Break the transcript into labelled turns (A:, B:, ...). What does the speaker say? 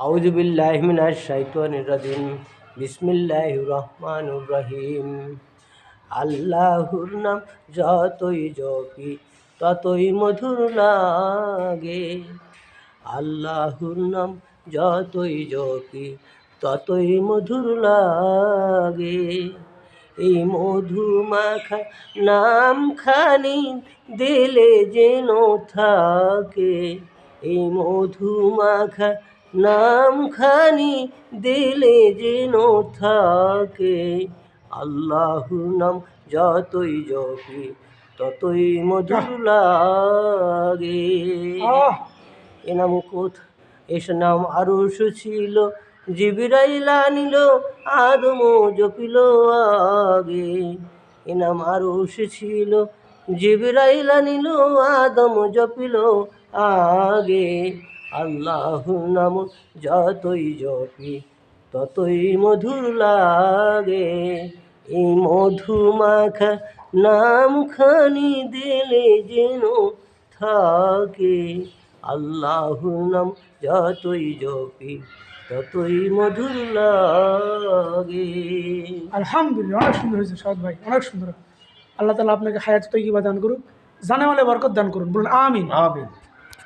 A: আউযু বিল্লাহি মিনাশ শাইতানির রাজিম। বিসমিল্লাহির রহমানির রহিম। আল্লাহর নাম যতই জপি, ততই মধুর লাগে। আল্লাহর নাম যতই জপি, ততই মধুর লাগে। এই মধু মাখা নাম খানি দিলে যেন থাকে। এই মধু মাখা নাম খানি দিলে যেন থাকে। আল্লাহর নাম যতই জপি ততই মধুর লাগে। এ নাম কোথ? এস নাম আরও ছিল জিবিরাইলা নিল আদম জপিল আগে। এ নাম আরও ছিল জিবিরাইলা নিল আদম জপিল আগে। আল্লাহ নাম যতই জপি ততই মধুর লাগে। এই মধু মাখা নাম খানি দিলে যেন থাকে। আল্লাহ নাম যতই জপি ততই মধুর লাগে।
B: আলহামদুলিল্লাহ অনেক সুন্দর হয়েছে সাদ ভাই অনেক সুন্দর। আল্লাহ তালা আপনাকে হায়াত তৈবা দান করুক জানে মালে বরকত দান করুন বলুন আমিন।
C: আমিন।